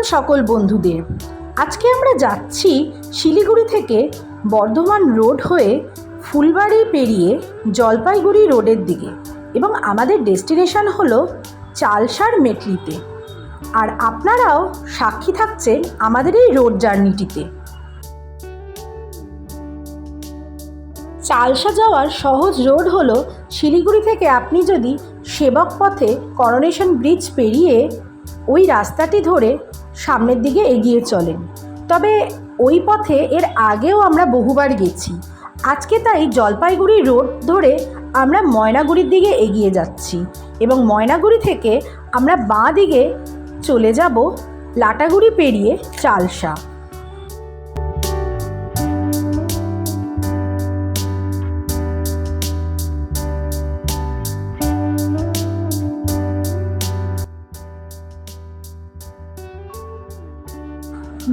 Welcome সকল বন্ধুদের। আজকে আমরা যাচ্ছি শিলিগুড়ি থেকে বর্ধমান রোড হয়ে ফুলবাড়ি পেরিয়ে জলপাইগুড়ি রোডের দিকে এবং আমাদের ডেস্টিনেশন হলো চালসার মেটলিতে। আর আপনারাও সাক্ষী থাকছেন আমাদের এই রোড জার্নিটিতে। চালসা যাওয়ার সহজ রোড হলো শিলিগুড়ি থেকে আপনি যদি সেবক পথে করোনেশন ব্রিজ পেরিয়ে ওই রাস্তাটি ধরে সামনের দিকে এগিয়ে চলেন। তবে ওই পথে এর আগেও আমরা বহুবার গেছি। আজকে তাই জলপাইগুড়ি রোড ধরে আমরা ময়নাগুড়ির দিকে এগিয়ে যাচ্ছি এবং ময়নাগুড়ি থেকে আমরা বাঁ দিকে চলে যাব লাটাগুড়ি পেরিয়ে চালসা।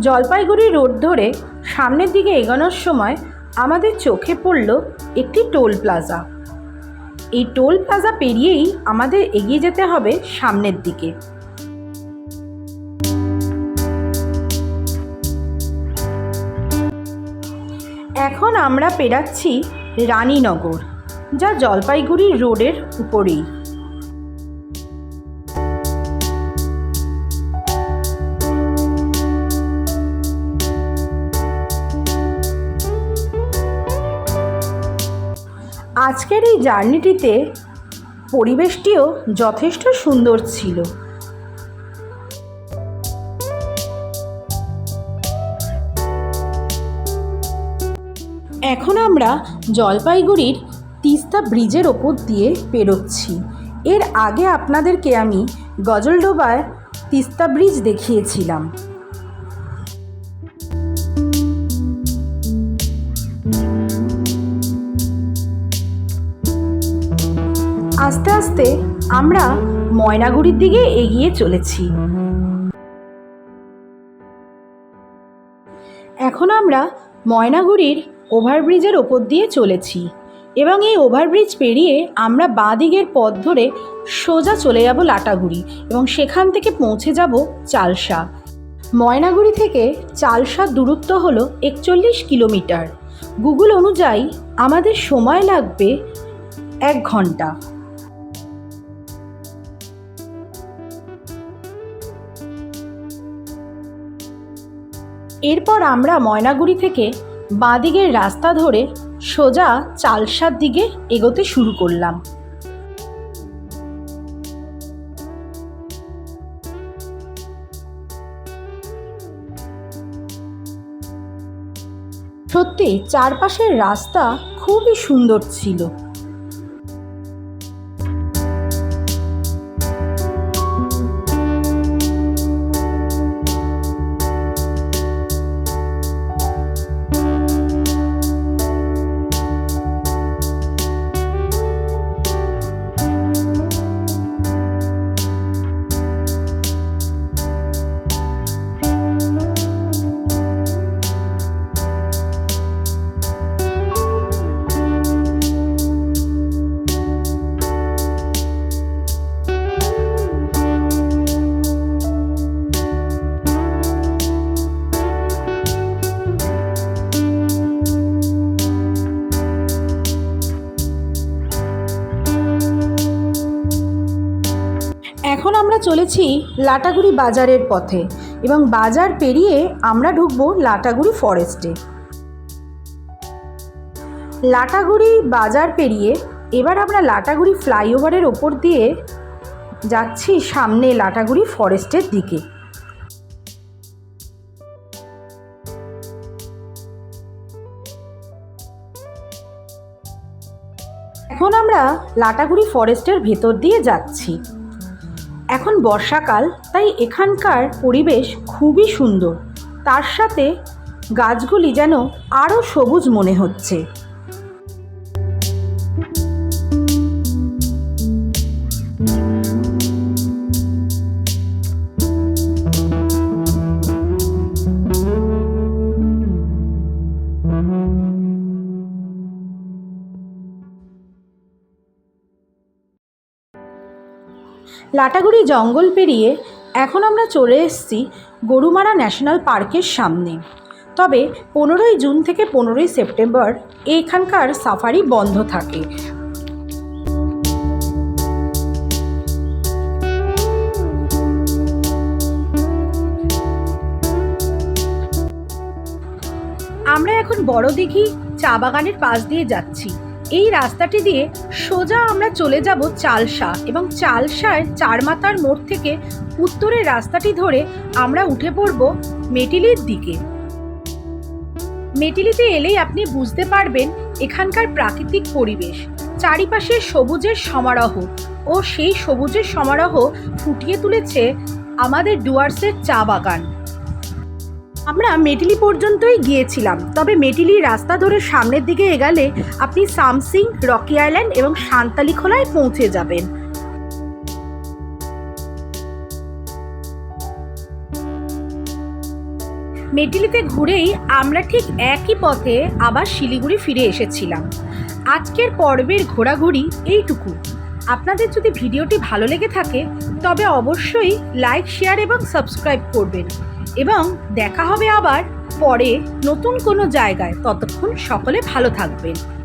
জলপাইগুড়ি রোড ধরে সামনের দিকে এগোনোর সময় আমাদের চোখে পড়ল একটি টোল প্লাজা। এই টোল প্লাজা পেরিয়েই আমাদের এগিয়ে যেতে হবে সামনের দিকে। এখন আমরা পেরাচ্ছি রানীনগর, যা জলপাইগুড়ি রোডের উপরেই। আজকের এই জার্নিটিতে পরিবেশটিও যথেষ্ট সুন্দর ছিল। এখন আমরা জলপাইগুড়ির তিস্তা ব্রিজের ওপর দিয়ে পেরোচ্ছি। এর আগে আপনাদেরকে আমি গজলডোবায় তিস্তা ব্রিজ দেখিয়েছিলাম। আস্তে আমরা ময়নাগুড়ির দিকে এগিয়ে চলেছি। এখন আমরা ময়নাগুড়ির ওভারব্রিজের ওপর দিয়ে চলেছি এবং এই ওভারব্রিজ পেরিয়ে আমরা বাঁ দিকের পথ ধরে সোজা চলে যাব লাটাগুড়ি এবং সেখান থেকে পৌঁছে যাব চালসা। ময়নাগুড়ি থেকে চালসার দূরত্ব হলো একচল্লিশ কিলোমিটার। গুগল অনুযায়ী আমাদের সময় লাগবে এক ঘণ্টা। এরপর আমরা ময়নাগুড়ি থেকে বাঁদিকের রাস্তা ধরে সোজা চালসার দিকে এগোতে শুরু করলাম। সত্যি চারপাশের রাস্তা খুবই সুন্দর ছিল। এখন আমরা চলেছি লাটাগুড়ি বাজারের পথে এবং বাজার পেরিয়ে আমরা ঢুকবো লাটাগুড়ি ফরেস্টে লাটাগুড়ি বাজার পেরিয়ে এবার আমরা লাটাগুড়ি ফ্লাইওভারের ওপর দিয়ে যাচ্ছি সামনে লাটাগুড়ি ফরেস্টের দিকে। এখন আমরা লাটাগুড়ি ফরেস্টের ভেতর দিয়ে যাচ্ছি। এখন বর্ষাকাল, তাই এখানকার পরিবেশ খুবই সুন্দর। তার সাথে গাছগুলি যেন আরও সবুজ মনে হচ্ছে। লাটাগুড়ি জঙ্গল পেরিয়ে এখন আমরা চলে এসেছি গরুমারা ন্যাশনাল পার্কের সামনে। তবে পনেরোই জুন থেকে পনেরোই সেপ্টেম্বর এখানকার সাফারি বন্ধ থাকে। আমরা এখন বড় দিঘি চা বাগানের পাশ দিয়ে যাচ্ছি। এই রাস্তাটি দিয়ে সোজা আমরা চলে যাব চালসা এবং চালসায় চারমাতার মোড় থেকে উত্তরের রাস্তাটি ধরে আমরা উঠে পড়ব মেটিলির দিকে। মেটিলিতে এলেই আপনি বুঝতে পারবেন এখানকার প্রাকৃতিক পরিবেশ। চারিপাশে সবুজের সমারোহ ও সেই সবুজের সমারোহ ফুটিয়ে তুলেছে আমাদের ডুয়ার্সের চা বাগান। আমরা মেটিলি পর্যন্তই গিয়েছিলাম। তবে মেটিলি রাস্তা ধরে সামনের দিকে এগালে আপনি সামসিং, রকি আইল্যান্ড এবং সান্তালি খোলায় পৌঁছে যাবেন। মেটিলিতে ঘুরেই আমরা ঠিক একই পথে আবার শিলিগুড়ি ফিরে এসেছিলাম। আজকের পর্বের ঘোরাঘুরি এইটুকু। আপনাদের যদি ভিডিওটি ভালো লেগে থাকে, তবে অবশ্যই লাইক, শেয়ার এবং সাবস্ক্রাইব করবেন। এবং দেখা হবে আবার পরে নতুন কোনো জায়গায়। ততক্ষণ সকলে ভালো থাকবেন।